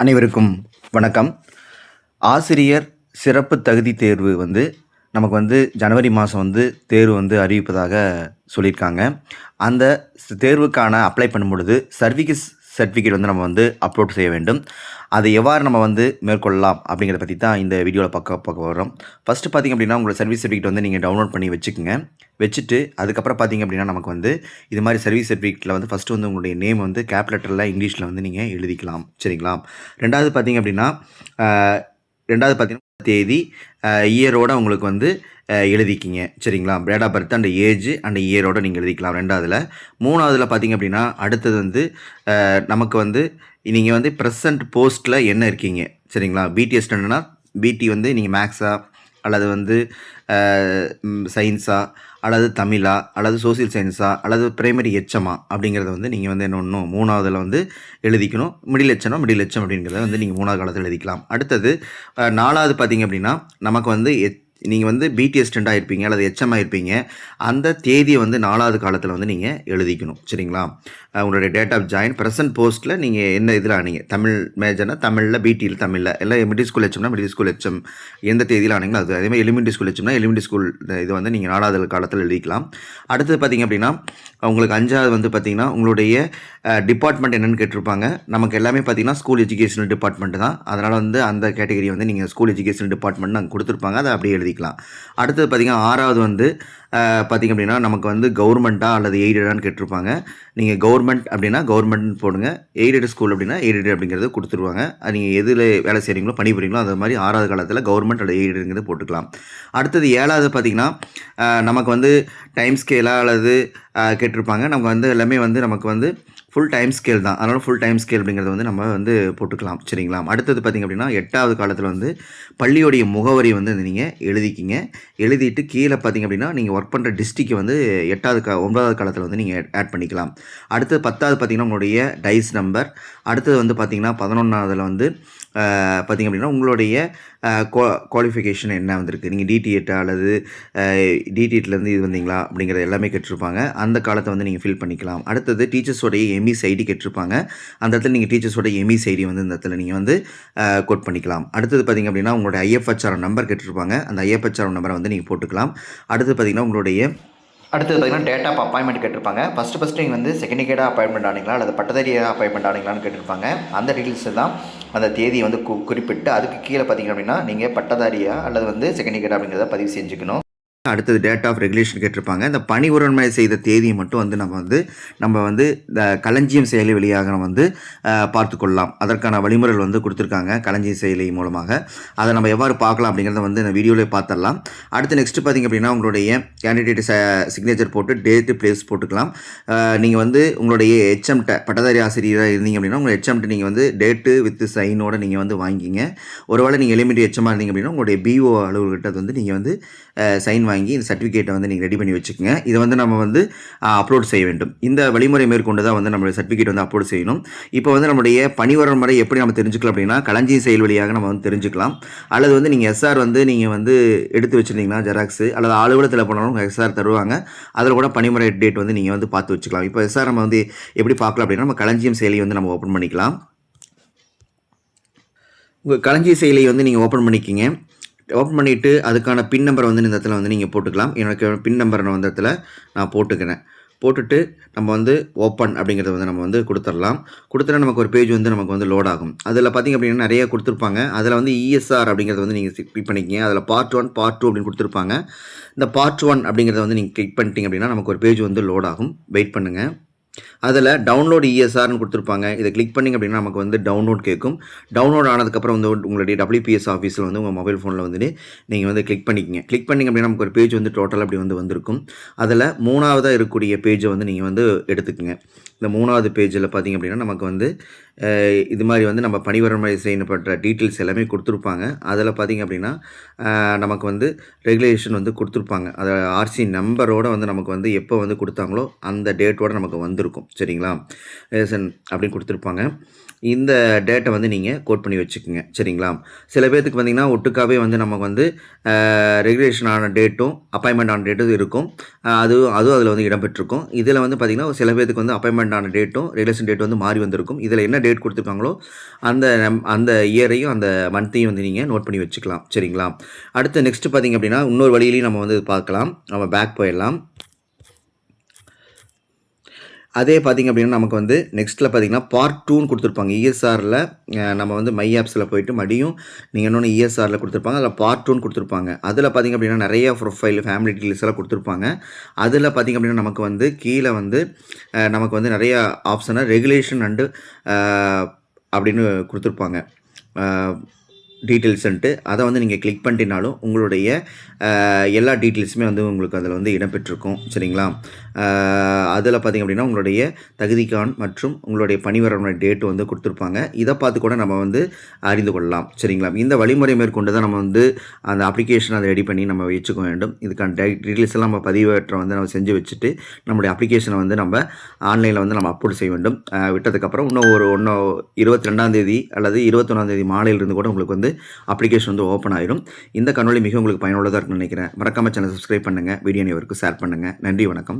அனைவருக்கும் வணக்கம். ஆசிரியர் சிறப்பு தகுதி தேர்வு வந்து நமக்கு வந்து ஜனவரி மாதம் வந்து தேர்வு வந்து அறிவிப்பதாக சொல்லியிருக்காங்க. அந்த ஸ் தேர்வுக்கான அப்ளை பண்ணும் பொழுது சர்வீஸ் சர்டிஃபிகேட் வந்து நம்ம வந்து அப்லோட் செய்ய வேண்டும். அதை எவ்வாறு நம்ம வந்து மேற்கொள்ளலாம் அப்படிங்கிறத பற்றி தான் இந்த வீடியோவில் பார்க்க பார்க்க வரோம் ஃபஸ்ட்டு பார்த்திங்க அப்படின்னா உங்களோட சர்வீஸ் சர்டிஃபிகேட் வந்து நீங்கள் டவுன்லோட் பண்ணி வச்சுக்கோங்க. வச்சுட்டு அதுக்கப்புறம் பார்த்தீங்க அப்படின்னா நமக்கு வந்து இது மாதிரி சர்வீஸ் சர்டிஃபிகேட்டில் வந்து ஃபஸ்ட்டு வந்து உங்களுடைய நேம் வந்து கேப் லெட்டரில் இங்கிலீஷில் வந்து நீங்கள் எழுதிக்கலாம். சரிங்களா? ரெண்டாவது பார்த்தீங்க அப்படின்னா ரெண்டாவது பார்த்திங்கன்னா தேதி இயரோட உங்களுக்கு வந்து எழுதிக்கிங்க. சரிங்களா? Date of birth and age and இயரோட நீங்கள் எழுதிக்கலாம் ரெண்டாவதில். மூணாவதில் பார்த்தீங்க அப்படின்னா அடுத்தது வந்து நமக்கு வந்து நீங்கள் வந்து ப்ரெசன்ட் போஸ்ட்டில் என்ன இருக்கீங்க? சரிங்களா? பிடிஎஸ் என்னென்னா பிடி வந்து நீங்கள் மேக்ஸா அல்லது வந்து சயின்ஸா அல்லது தமிழா அல்லது சோசியல் சயின்ஸா அல்லது பிரைமரி எச்சமா அப்படிங்கிறத வந்து நீங்கள் வந்து என்ன ஒன்றும் மூணாவதில் வந்து எழுதிக்கணும். மிடில் எச்சனா மிடில் எச்சம் அப்படிங்கிறத வந்து நீங்கள் மூணாவது காலத்தில் எழுதிக்கலாம். அடுத்தது நாலாவது பார்த்தீங்க அப்படின்னா நமக்கு வந்து எச் நீங்கள் வந்து பிடி ஸ்டெண்டாக இருப்பீங்க அல்லது எச்எம் இருப்பீங்க அந்த தேதியை வந்து நாலாவது காலத்தில் வந்து நீங்கள் எழுதிக்கணும். சரிங்களா? உங்களுடைய டேட் ஆஃப் ஜாயின் ப்ரெசன்ட் போஸ்ட்டில் நீங்கள் என்ன இதில் ஆனீங்க? தமிழ் மேஜர்னா தமிழில் பிடியில் தமிழில் இல்லை மிடில் ஸ்கூல் எச்சோம்னா மிடில் ஸ்கூல் எச்சம் எந்த தேதியில் ஆனீங்களோ அது அதேமாதிரி எலிமெண்ட்ரி ஸ்கூல் ஹெச்எம்னா எலிமெண்ட்ரி ஸ்கூல் இது வந்து நீங்கள் நாலாவது காலத்தில் எழுதிக்கலாம். அடுத்தது பார்த்தீங்க அப்படின்னா உங்களுக்கு அஞ்சாவது வந்து பார்த்தீங்கன்னா உங்களுடைய டிபார்ட்மெண்ட் என்னென்னு கேட்டிருப்பாங்க. நமக்கு எல்லாமே பார்த்தீங்கன்னா ஸ்கூல் எஜுகேஷனல் டிபார்ட்மெண்ட் தான். அதனால் வந்து அந்த கேட்டகரி வந்து நீங்கள் ஸ்கூல் எஜுகேஷனல் டிபார்ட்மெண்ட் நாங்கள் கொடுத்துருப்பாங்க. அதை அப்படியே எழுதி எழுதிக்கலாம் அடுத்தது பார்த்திங்கன்னா ஆறாவது வந்து பார்த்திங்க பார்த்தீங்க அப்படின்னா நமக்கு வந்து கவர்மெண்ட்டாக அல்லது எய்டடான்னு கேட்டிருப்பாங்க. நீங்கள் கவர்மெண்ட் அப்படின்னா கவர்மெண்ட் போடுங்க. எய்டட் ஸ்கூல் அப்படின்னா எய்டட் அப்படிங்கிறது கொடுத்துருவாங்க. அது நீங்கள் எதில் வேலை செய்கிறீங்களோ பணிபுரிங்களோ அது மாதிரி ஆறாவது காலத்தில் கவர்மெண்ட் அல்லது எய்டடுங்கிறது போட்டுக்கலாம். அடுத்தது ஏழாவது பார்த்தீங்கன்னா நமக்கு வந்து டைம் ஸ்கேலாக அல்லது கேட்டிருப்பாங்க. நமக்கு வந்து எல்லாமே வந்து நமக்கு வந்து ஃபுல் டைம் ஸ்கேல் தான். அதனால் ஃபுல் டைம் ஸ்கேல் அப்படிங்கிறத வந்து நம்ம வந்து போட்டுக்கலாம். சரிங்களா? அடுத்தது பார்த்திங்க அப்படின்னா எட்டாவது காலத்தில் வந்து பள்ளியோடைய முகவரி வந்து நீங்கள் எழுதிக்கிங்க. எழுதிட்டு கீழே பார்த்தீங்க அப்படின்னா நீங்கள் ஒர்க் பண்ணுற டிஸ்ட்ரிக்டை வந்து எட்டாவது கா ஒன்பதாவது காலத்தில் வந்து நீங்கள் ஆட் பண்ணிக்கலாம். அடுத்தது பத்தாவது பார்த்தீங்கன்னா உங்களுடைய டைஸ் நம்பர் அடுத்தது வந்து பார்த்திங்கன்னா பதினொன்றாவதில் வந்து பார்த்தீங்க அப்படின்னா உங்களுடைய குவாலிஃபிகேஷன் என்ன வந்திருக்கு? நீங்கள் டிடிஎட்டா அல்லது டிடிஎட்லேருந்து இது வந்தீங்களா? அப்படிங்கிறது எல்லாமே கேட்டிருப்பாங்க. அந்த காலத்தை வந்து நீங்கள் ஃபில் பண்ணிக்கலாம். அடுத்தது டீச்சர்ஸோடைய எம்இஸ் ஐடி கேட்டிருப்பாங்க. அந்த இடத்துல நீங்கள் டீச்சர்ஸோட எம்இஸ் ஐடி வந்து இந்த இடத்துல நீங்கள் வந்து கோட் பண்ணிக்கலாம். அடுத்தது பார்த்தீங்க அப்படின்னா உங்களுடைய ஐஎஃப்ஹெச்ஆர் நம்பர் கேட்டிருப்பாங்க. அந்த ஐஎஃப்ஹெச்ஆர் நம்பரை வந்து நீங்கள் போட்டுக்கலாம். அடுத்து பார்த்தீங்கன்னா உங்களுடைய அடுத்தது பார்த்தீங்கன்னா டேட் ஆஃப் அப்பாயின்மெண்ட் கேட்டிருப்பாங்க. ஃபஸ்ட்டு ஃபஸ்ட்டு நீங்கள் வந்து செகண்ட் கேடாக அப்பாயின்மெண்ட் ஆனீங்களா? அல்லது பட்டதாரியாக அப்பாயின்மெண்ட் ஆனீங்களான்னு கேட்டிருப்பாங்க. அந்த டீட்டெயில்ஸ் தான் அந்த தேதியை வந்து கு குறிப்பிட்டு அதுக்கு கீழே பார்த்தீங்க அப்படின்னா நீங்கள் பட்டதாரியா அல்லது வந்து செகண்டிகேட் அப்படிங்கிறத பதிவு செஞ்சுக்கணும். அடுத்தது டேட் ஆஃப் ரெகுலேஷன் கேட்டிருப்பாங்க. இந்த பணி உரிமை செய்த தேதியை மட்டும் வந்து நம்ம வந்து நம்ம வந்து இந்த களஞ்சியம் செயலி வழியாக வந்து பார்த்துக்கொள்ளலாம் பார்த்து கொள்ளலாம். அதற்கான வழிமுறைகள் வந்து கொடுத்துருக்காங்க களஞ்சியம் செயலி மூலமாக. அதை நம்ம எவ்வாறு பார்க்கலாம் அப்படிங்கிறத வந்து இந்த வீடியோவில் பார்த்துடலாம். அடுத்து நெக்ஸ்ட்டு பார்த்தீங்க அப்படின்னா உங்களுடைய கேண்டிடேட் சிக்னேச்சர் போட்டு டேட்டு பிளேஸ் போட்டுக்கலாம். நீங்கள் வந்து உங்களுடைய ஹெச்எம்ட்ட பட்டதாரி ஆசிரியராக இருந்தீங்க அப்படின்னா உங்கள் ஹெச்எம்ட்ட நீங்கள் வந்து டேட்டு வித் சைனோட நீங்கள் வந்து வாங்கிங்க ஒருவேளை நீங்கள் எலிமெண்ட்ரி ஹெச்எம்மாக இருந்தீங்க அப்படின்னா உங்களுடைய பிஓ அலுவலர்கிட்ட வந்து நீங்கள் வந்து சைன் வாங்கி இந்த சர்டிஃபிகேட்டை வந்து நீங்கள் ரெடி பண்ணி வச்சுக்கோங்க. இதை வந்து நம்ம வந்து அப்லோட் செய்ய வேண்டும். இந்த வழிமுறை மேற்கொண்டு தான் வந்து நம்மளுடைய சர்டிஃபிகேட் வந்து அப்லோட் செய்யணும். இப்போ வந்து நம்மளுடைய பணிவர முறை எப்படி நம்ம தெரிஞ்சுக்கலாம் அப்படின்னா களஞ்சி செயல் வழியாக நம்ம வந்து தெரிஞ்சுக்கலாம். அல்லது வந்து நீங்கள் எஸ்ஆர் வந்து நீங்கள் வந்து எடுத்து வச்சுருந்தீங்கன்னா ஜெராக்ஸு அல்லது அலுவலகத்தில் போனாலும் எஸ்ஆர் தருவாங்க. அதில் கூட பணிமுறை டேட் வந்து நீங்கள் வந்து பார்த்து வச்சுக்கலாம். இப்போ எஸ்ஆர் நம்ம வந்து எப்படி பார்க்கலாம் அப்படின்னா நம்ம களஞ்சியம் செயலியை வந்து நம்ம ஓப்பன் பண்ணிக்கலாம். உங்கள் களஞ்சிய செயலியை வந்து நீங்கள் ஓப்பன் பண்ணிக்கிங்க. ஓப்பன் பண்ணிவிட்டு அதுக்கான பின் நம்பரை வந்து இந்த இடத்துல வந்து நீங்கள் போட்டுக்கலாம். எனக்கு பின் நம்பரை நான் வந்து இடத்துல நான் போட்டுக்கிறேன். போட்டுட்டு நம்ம வந்து ஓப்பன் அப்படிங்கிறத வந்து நம்ம வந்து கொடுத்துடலாம். கொடுத்துட்டா நமக்கு ஒரு பேஜ் வந்து நமக்கு வந்து லோட் ஆகும். அதில் பார்த்திங்க அப்படின்னா நிறைய கொடுத்துருப்பாங்க. அதில் வந்து இஎஸ்ஆர் அப்படிங்கிறத வந்து நீங்கள் கிளிக் பண்ணிக்கிங்க. அதில் பார்ட் ஒன் பார்ட் டூ அப்படின்னு கொடுத்துருப்பாங்க. இந்த பார்ட் ஒன் அப்படிங்கிறத வந்து நீங்கள் கிளிக் பண்ணிட்டீங்க அப்படின்னா நமக்கு ஒரு பேஜ் வந்து லோட் ஆகும். வெயிட் பண்ணுங்கள் அதில் டவுன்லோட் இஎஸ்ஆர்னு கொடுத்துருப்பாங்க. இதை கிளிக் பண்ணிங்க அப்படின்னா நமக்கு வந்து டவுன்லோட் கேட்கும். டவுன்லோட் ஆனதுக்கப்புறம் வந்து உங்களுடைய டபிள்யூபிஎஸ் ஆஃபீஸில் வந்து உங்கள் மொபைல் ஃபோனில் வந்துட்டு நீங்கள் வந்து கிளிக் பண்ணிக்கிங்க. கிளிக் பண்ணிங்க அப்படின்னா நமக்கு ஒரு பேஜ் வந்து டோட்டல் அப்படி வந்து வந்திருக்கும். அதில் மூணாவதாக இருக்கக்கூடிய பேஜை வந்து நீங்கள் வந்து எடுத்துக்கோங்க. இந்த மூணாவது பேஜில் பார்த்தீங்க அப்படின்னா நமக்கு வந்து இது மாதிரி வந்து நம்ம பணிவரமுறை செய்யப்பட்ட டீட்டெயில்ஸ் எல்லாமே கொடுத்துருப்பாங்க. அதில் பார்த்தீங்க அப்படின்னா நமக்கு வந்து ரெகுலேஷன் வந்து கொடுத்துருப்பாங்க. அதை ஆர்சி நம்பரோடு வந்து நமக்கு வந்து எப்போ வந்து கொடுத்தாங்களோ அந்த டேட்டோட நமக்கு வந்திருக்கும். சரிங்களா? ரேசன் அப்படின்னு கொடுத்துருப்பாங்க. இந்த டேட்டை வந்து நீங்கள் கோட் பண்ணி வச்சுக்கோங்க. சரிங்களா? சில பேர்த்துக்கு பார்த்தீங்கன்னா ஒட்டுக்காவே வந்து நமக்கு வந்து ரெகுலேஷன் ஆன டேட்டும் அப்பாயின்மெண்ட் ஆன டேட்டும் இருக்கும். அது அதுவும் அதுவும் அதில் வந்து இடம்பெற்றிருக்கும். இதில் வந்து பார்த்திங்கன்னா சில பேர்த்துக்கு வந்து அப்பாயின்மெண்ட் ஆன டேட்டும் ரெகுலேஷன் டேட் வந்து மாறி வந்திருக்கும். இதில் என்ன டேட் கொடுத்துருக்காங்களோ அந்த நம்- அந்த இயரையும் அந்த மந்த்தையும் வந்து நீங்கள் நோட் பண்ணி வச்சுக்கலாம். சரிங்களா? அடுத்து நெக்ஸ்ட் பார்த்தீங்க அப்படின்னா இன்னொரு வழியிலையும் நம்ம வந்து பார்க்கலாம். நம்ம பேக் போயிடலாம். அதே பார்த்திங்க அப்படின்னா நமக்கு வந்து நெக்ஸ்ட்டில் பார்த்தீங்கன்னா பார்ட் டூன்னு கொடுத்துருப்பாங்க. இஎஸ்ஆரில் நம்ம வந்து மை ஆப்ஸில் போயிட்டு மறுபடியும் நீங்கள் இன்னொன்று இஎஸ்ஆரில் கொடுத்துருப்பாங்க. அதில் பார்ட் டூன்னு கொடுத்துருப்பாங்க. அதில் பார்த்திங்க அப்படின்னா நிறைய ப்ரொஃபைல் ஃபேமிலி டீட்டெயில்ஸ் எல்லாம் கொடுத்துருப்பாங்க. அதில் பார்த்திங்க அப்படின்னா நமக்கு வந்து கீழே வந்து நமக்கு வந்து நிறைய ஆப்ஷனை ரெகுலேஷன் அண்டு அப்படின்னு கொடுத்துருப்பாங்க. டீட்டெயில்ஸ்ன்ட்டு அதை வந்து நீங்கள் கிளிக் பண்ணிட்டீங்கனாலும் உங்களுடைய எல்லா டீட்டெயில்ஸுமே வந்து உங்களுக்கு அதில் வந்து இடம்பெற்றிருக்கும். சரிங்களா? அதில் பார்த்தீங்க அப்படின்னா உங்களுடைய தகுதிக்கான் மற்றும் உங்களுடைய பணிவரவுடைய டேட்டு வந்து கொடுத்துருப்பாங்க. இதை பார்த்து கூட நம்ம வந்து அறிந்து கொள்ளலாம். சரிங்களா? இந்த வழிமுறை மேற்கொண்டு தான் நம்ம வந்து அந்த அப்ளிகேஷன் அதை ரெடி பண்ணி நம்ம வச்சுக்க வேண்டும். இதுக்கான டீட்டெயில்ஸ் எல்லாம் நம்ம பதிவேற்றம் வந்து நம்ம செஞ்சு வச்சுட்டு நம்மளுடைய அப்ளிகேஷனை வந்து நம்ம ஆன்லைனில் வந்து நம்ம அப்லோட் செய்ய வேண்டும். விட்டதுக்கப்புறம் இன்னும் ஒரு ஒன்று இருபத்தி ரெண்டாந்தேதி அல்லது இருபத்தொன்னாந்தேதி மாலையிலிருந்து கூட உங்களுக்கு வந்து அப்ளிகேஷன் வந்து ஓப்பன் ஆயிடும் இந்த கண்ணொலி மிக உங்களுக்கு பயனுள்ளதாக இருக்கும்னு நினைக்கிறேன். மறக்காம சேனல் சப்ஸ்கிரைப் பண்ணுங்கள் வீடியோ அனைவருக்கும் ஷேர் பண்ணுங்கள் நன்றி வணக்கம்.